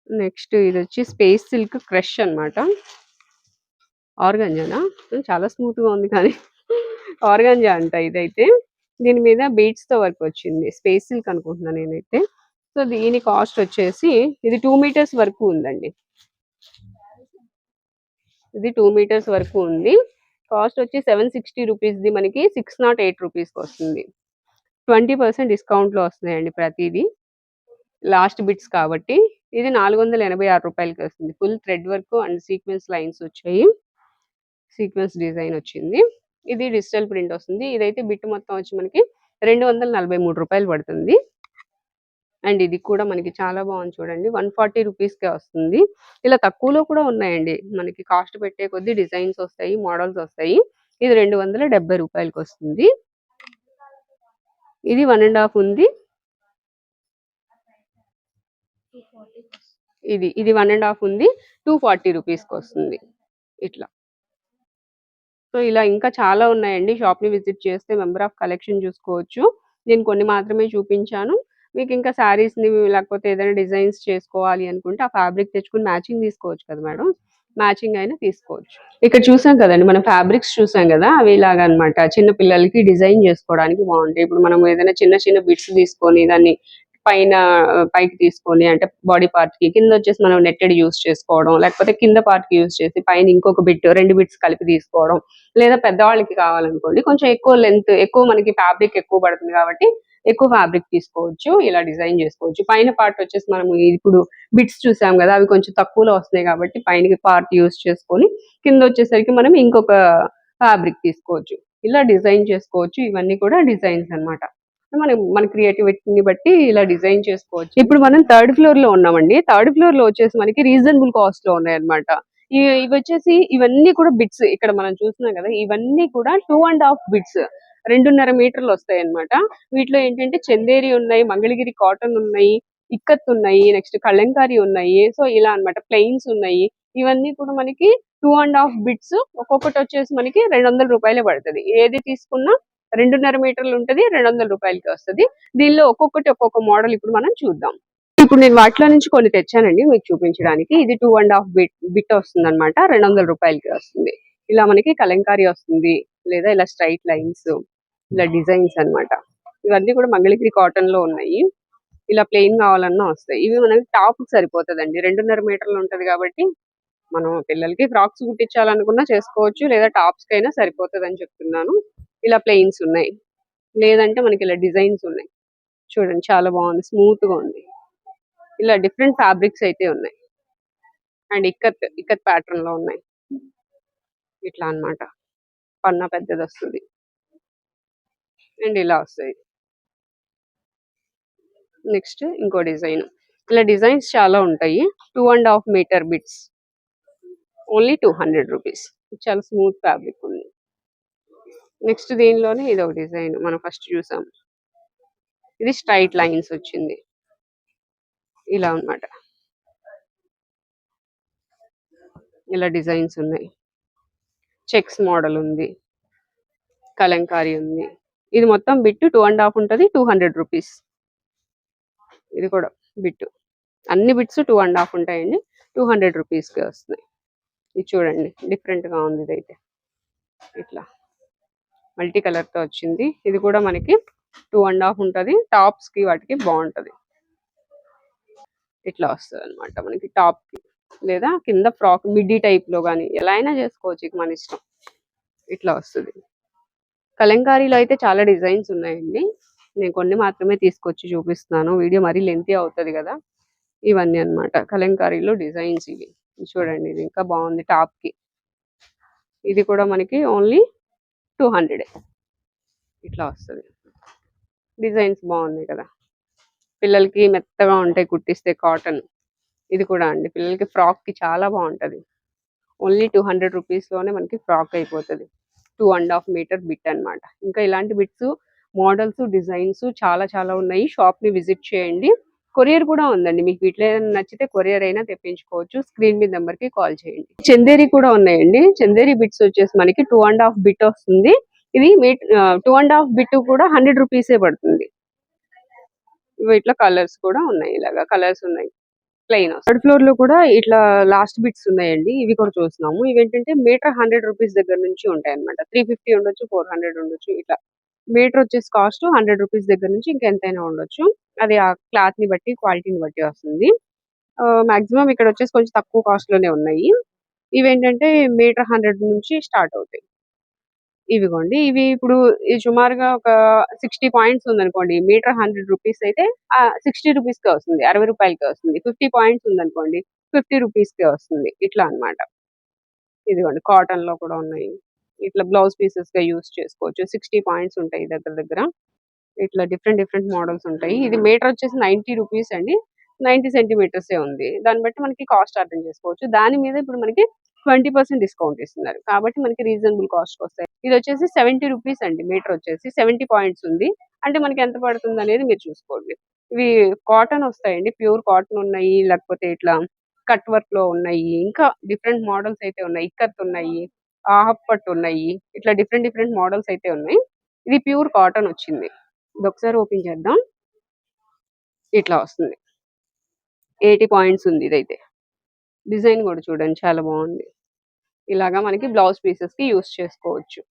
నెక్స్ట్ ఇది వచ్చి స్పేస్ సిల్క్ క్రష్ అన్నమాట. ఆర్గంజానా? చాలా స్మూత్గా ఉంది కానీ. ఆర్గంజా అంట ఇదైతే. దీని మీద బీడ్స్తో వర్క్ వచ్చింది. స్పేస్ సిల్క్ అనుకుంటున్నాను నేనైతే. సో దీని కాస్ట్ వచ్చేసి ఇది టూ మీటర్స్ వరకు ఉందండి. ఇది టూ మీటర్స్ వరకు ఉంది. కాస్ట్ వచ్చి సెవెన్ సిక్స్టీ రూపీస్ది మనకి సిక్స్ నాట్ ఎయిట్ రూపీస్కి వస్తుంది. ట్వంటీ పర్సెంట్ డిస్కౌంట్లో వస్తున్నాయండి ప్రతిదీ. లాస్ట్ బిట్స్ కాబట్టి ఇది నాలుగు వందల ఎనభై ఆరు రూపాయలకి వస్తుంది. Full thread work and sequence lines వచ్చాయి. సీక్వెన్స్ డిజైన్ వచ్చింది. ఇది డిజిటల్ ప్రింట్ వస్తుంది. ఇదైతే బిట్ మొత్తం వచ్చి మనకి రెండు వందల నలభై మూడు రూపాయలు పడుతుంది. అండ్ ఇది కూడా మనకి చాలా బాగుంది చూడండి. వన్ ఫార్టీ రూపీస్కే వస్తుంది. ఇలా తక్కువలో కూడా ఉన్నాయండి. మనకి కాస్ట్ పెట్టే కొద్ది డిజైన్స్ వస్తాయి మోడల్స్ వస్తాయి. ఇది రెండు వందల డెబ్బై రూపాయలకి వస్తుంది. ఇది వన్ అండ్ హాఫ్ ఉంది. ఇది ఇది వన్ అండ్ హాఫ్ ఉంది. టూ ఫార్టీ రూపీస్కి వస్తుంది. ఇట్లా. సో ఇలా ఇంకా చాలా ఉన్నాయండి. షాప్ని విజిట్ చేస్తే మెంబర్ ఆఫ్ కలెక్షన్ చూసుకోవచ్చు. నేను కొన్ని మాత్రమే చూపించాను. మీకు ఇంకా సారీస్ని లేకపోతే ఏదైనా డిజైన్స్ చేసుకోవాలి అనుకుంటే ఆ ఫ్యాబ్రిక్ తెచ్చుకుని మ్యాచింగ్ తీసుకోవచ్చు కదా మేడం. మ్యాచింగ్ అయినా తీసుకోవచ్చు. ఇక్కడ చూసాం కదండి మనం ఫ్యాబ్రిక్స్ చూసాం కదా అవి ఇలాగ అనమాట చిన్న పిల్లలకి డిజైన్ చేసుకోవడానికి బాగుంటాయి. ఇప్పుడు మనం ఏదైనా చిన్న చిన్న బిట్స్ తీసుకొని దాన్ని పైన పైకి తీసుకొని అంటే బాడీ పార్ట్కి కింద వచ్చేసి మనం నెట్టెడ్ యూస్ చేసుకోవడం లేకపోతే కింద పార్ట్కి యూస్ చేసి పైన ఇంకొక బిట్ రెండు బిట్స్ కలిపి తీసుకోవడం లేదా పెద్దవాళ్ళకి కావాలనుకోండి కొంచెం ఎక్కువ లెంత్ ఎక్కువ మనకి ఫ్యాబ్రిక్ ఎక్కువ పడుతుంది కాబట్టి ఎక్కువ ఫ్యాబ్రిక్ తీసుకోవచ్చు ఇలా డిజైన్ చేసుకోవచ్చు. పైన పార్ట్ వచ్చేసి మనము ఇప్పుడు బిట్స్ చూసాం కదా అవి కొంచెం తక్కువలో వస్తున్నాయి కాబట్టి పైన పార్ట్ యూస్ చేసుకొని కింద వచ్చేసరికి మనం ఇంకొక ఫ్యాబ్రిక్ తీసుకోవచ్చు. ఇలా డిజైన్ చేసుకోవచ్చు ఇవన్నీ కూడా డిజైన్స్ అన్నమాట. మనం మన క్రియేటివిటీని బట్టి ఇలా డిజైన్ చేసుకోవచ్చు. ఇప్పుడు మనం థర్డ్ ఫ్లోర్లో ఉన్నామండి. థర్డ్ ఫ్లోర్లో వచ్చేసి మనకి రీజనబుల్ కాస్ట్లో ఉన్నాయి అనమాట ఇవి వచ్చేసి ఇవన్నీ కూడా బిట్స్ ఇక్కడ మనం చూస్తున్నాం కదా ఇవన్నీ కూడా టూ అండ్ హాఫ్ బిట్స్. రెండున్నర మీటర్లు వస్తాయి అన్నమాట వీటిలో ఏంటంటే చందేరి ఉన్నాయి మంగళగిరి కాటన్ ఉన్నాయి ఇక్కత్ ఉన్నాయి నెక్స్ట్ కళ్ళంకారి ఉన్నాయి. సో ఇలా అన్నమాట. ప్లెయిన్స్ ఉన్నాయి. ఇవన్నీ కూడా మనకి టూ అండ్ హాఫ్ బిట్స్. ఒక్కొక్కటి వచ్చేసి మనకి రెండు వందల రూపాయలే పడుతుంది. ఏది తీసుకున్నా రెండున్నర మీటర్లు ఉంటది రెండు వందల రూపాయలకి వస్తది. దీనిలో ఒక్కొక్కటి ఒక్కొక్క మోడల్ ఇప్పుడు మనం చూద్దాం. ఇప్పుడు నేను వాటిలో నుంచి కొన్ని తెచ్చానండి మీకు చూపించడానికి. ఇది two and half bit bit వస్తుంది అనమాట రెండు వందల రూపాయలకి వస్తుంది. ఇలా మనకి కలంకారీ వస్తుంది లేదా ఇలా స్ట్రైట్ లైన్స్ ఇలా డిజైన్స్ అన్నమాట. ఇవన్నీ కూడా మంగళగిరి కాటన్లో ఉన్నాయి. ఇలా ప్లెయిన్ కావాలన్నా వస్తాయి. ఇవి మనకి టాప్ సరిపోతుందండి. రెండున్నర మీటర్లు ఉంటది కాబట్టి మనం పిల్లలకి ఫ్రాక్స్ కుట్టించాలనుకున్నా చేసుకోవచ్చు లేదా టాప్స్ కైనా సరిపోతుంది అని చెప్తున్నాను. ఇలా ప్లెయిన్స్ ఉన్నాయి. లేదంటే మనకి ఇలా డిజైన్స్ ఉన్నాయి. చూడండి చాలా బాగుంది. స్మూత్గా ఉంది. ఇలా డిఫరెంట్ ఫ్యాబ్రిక్స్ అయితే ఉన్నాయి. అండ్ ఇక్కత్ ఇక్కత్ ప్యాటర్న్లో ఉన్నాయి. ఇట్లా అన్నమాట. పన్నా పెద్దది వస్తుంది. అండ్ ఇలా వస్తుంది నెక్స్ట్ ఇంకో డిజైన్. ఇలా డిజైన్స్ చాలా ఉంటాయి. Two and half metre bits. Only two hundred rupees. చాలా స్మూత్ ఫ్యాబ్రిక్ ఉంది. నెక్స్ట్ దీనిలోనే ఇది ఒక డిజైన్ మనం ఫస్ట్ చూసాం. ఇది స్ట్రైట్ లైన్స్ వచ్చింది. ఇలా అన్నమాట. ఇలా డిజైన్స్ ఉన్నాయి. చెక్స్ మోడల్ ఉంది. కలంకారీ ఉంది. ఇది మొత్తం బిట్ టూ అండ్ హాఫ్ ఉంటుంది టూ హండ్రెడ్ రూపీస్. ఇది కూడా బిట్టు. అన్ని బిట్స్ టూ అండ్ హాఫ్ ఉంటాయండి. టూ హండ్రెడ్ రూపీస్కి వస్తున్నాయి. ఇది చూడండి డిఫరెంట్గా గా ఉంది ఇదైతే. ఇట్లా మల్టీ తో వచ్చింది. ఇది కూడా మనకి టూ అండ్ హాఫ్ ఉంటుంది. టాప్స్కి వాటికి బాగుంటది. ఇట్లా వస్తుంది అనమాట మనకి టాప్కి లేదా కింద ఫ్రాక్ మిడ్డీ టైప్లో కానీ ఎలా అయినా చేసుకోవచ్చు ఇక మన ఇష్టం. ఇట్లా వస్తుంది. కలంకారీలో అయితే చాలా డిజైన్స్ ఉన్నాయండి. నేను కొన్ని మాత్రమే తీసుకొచ్చి చూపిస్తున్నాను. వీడియో మరీ లెంతీ అవుతుంది కదా. ఇవన్నీ అన్నమాట. కలంకారీలో డిజైన్స్ ఇవి. చూడండి ఇది ఇంకా బాగుంది టాప్కి ఇది కూడా మనకి ఓన్లీ టూ హండ్రెడ్. ఇట్లా వస్తుంది. డిజైన్స్ బాగున్నాయి కదా. పిల్లలకి మెత్తగా ఉంటాయి కుట్టిస్తే కాటన్. ఇది కూడా అండి. పిల్లలకి ఫ్రాక్కి చాలా బాగుంటది. ఓన్లీ టూ హండ్రెడ్ రూపీస్లోనే మనకి ఫ్రాక్ అయిపోతుంది. Two and half metre bit అన్నమాట. ఇంకా ఇలాంటి బిట్స్ మోడల్స్ డిజైన్స్ చాలా చాలా ఉన్నాయి. షాప్ని విజిట్ చేయండి. కొరియర్ కూడా ఉందండి. మీకు వీటిలో ఏదైనా నచ్చితే కొరియర్ అయినా తెప్పించుకోవచ్చు. స్క్రీన్ మీద నెంబర్కి కాల్ చేయండి. చందేరి కూడా ఉన్నాయండి. చందేరి బిట్స్ వచ్చేసి మనకి టూ అండ్ హాఫ్ బిట్ వస్తుంది. ఇది టూ అండ్ హాఫ్ బిట్ కూడా హండ్రెడ్ రూపీసే పడుతుంది. వీటిలో కలర్స్ కూడా ఉన్నాయి. ఇలాగా కలర్స్ ఉన్నాయి. ప్లెయిన్ థర్డ్ ఫ్లోర్లో కూడా ఇట్లా లాస్ట్ బిట్స్ ఉన్నాయండి. ఇవి కూడా చూస్తున్నాము. ఇవి ఏంటంటే మీటర్ హండ్రెడ్ రూపీస్ దగ్గర నుంచి ఉంటాయి అనమాట త్రీ ఫిఫ్టీ ఉండొచ్చు ఫోర్ హండ్రెడ్ ఉండొచ్చు ఇట్లా. మీటర్ వచ్చేసి కాస్ట్ హండ్రెడ్ రూపీస్ దగ్గర నుంచి ఇంకెంతైనా ఉండొచ్చు. అది ఆ క్లాత్ని బట్టి క్వాలిటీని బట్టి వస్తుంది. మాక్సిమం ఇక్కడ వచ్చేసి కొంచెం తక్కువ కాస్ట్లోనే ఉన్నాయి. ఇవి ఏంటంటే మీటర్ హండ్రెడ్ నుంచి స్టార్ట్ అవుతాయి. ఇవిగోండి. ఇవి ఇప్పుడు సుమారుగా ఒక సిక్స్టీ పాయింట్స్ ఉందనుకోండి. మీటర్ హండ్రెడ్ రూపీస్ అయితే సిక్స్టీ రూపీస్కే వస్తుంది. అరవై రూపాయలకే వస్తుంది. ఫిఫ్టీ పాయింట్స్ ఉందనుకోండి ఫిఫ్టీ రూపీస్కే వస్తుంది. ఇట్లా అన్నమాట. ఇదిగోండి. కాటన్లో కూడా ఉన్నాయి. ఇట్లా బ్లౌజ్ పీసెస్గా యూస్ చేసుకోవచ్చు. సిక్స్టీ పాయింట్స్ ఉంటాయి దగ్గర దగ్గర. ఇట్లా డిఫరెంట్ డిఫరెంట్ మోడల్స్ ఉంటాయి. ఇది మీటర్ వచ్చేసి నైన్టీ రూపీస్ అండి. నైన్టీ సెంటీమీటర్స్ ఉంది. దాన్ని బట్టి మనకి కాస్ట్ అర్థం చేసుకోవచ్చు. దాని మీద ఇప్పుడు మనకి ట్వంటీ పర్సెంట్ డిస్కౌంట్ ఇస్తున్నారు. కాబట్టి మనకి రీజనబుల్ కాస్ట్ వస్తాయి. ఇది వచ్చేసి సెవెంటీ రూపీస్ అండి. మీటర్ వచ్చేసి సెవెంటీ పాయింట్స్ ఉంది. అంటే మనకి ఎంత పడుతుంది అనేది మీరు చూసుకోండి. ఇవి కాటన్ వస్తాయండి. ప్యూర్ కాటన్ ఉన్నాయి. లేకపోతే ఇట్లా కట్ వర్క్లో ఉన్నాయి. ఇంకా డిఫరెంట్ మోడల్స్ అయితే ఉన్నాయి. ఇక్కత్ ఉన్నాయి. హాఫ్ పట్టు ఉన్నాయి. ఇట్లా డిఫరెంట్ డిఫరెంట్ మోడల్స్ అయితే ఉన్నాయి. ఇది ప్యూర్ కాటన్ వచ్చింది. ఇది ఒకసారి ఓపెన్ చేద్దాం. ఇట్లా వస్తుంది. ఎయిటీ పాయింట్స్ ఉంది ఇదైతే. డిజైన్ కూడా చూడండి చాలా బాగుంది. ఇలాగా మనకి బ్లౌజ్ పీసెస్కి యూస్ చేసుకోవచ్చు.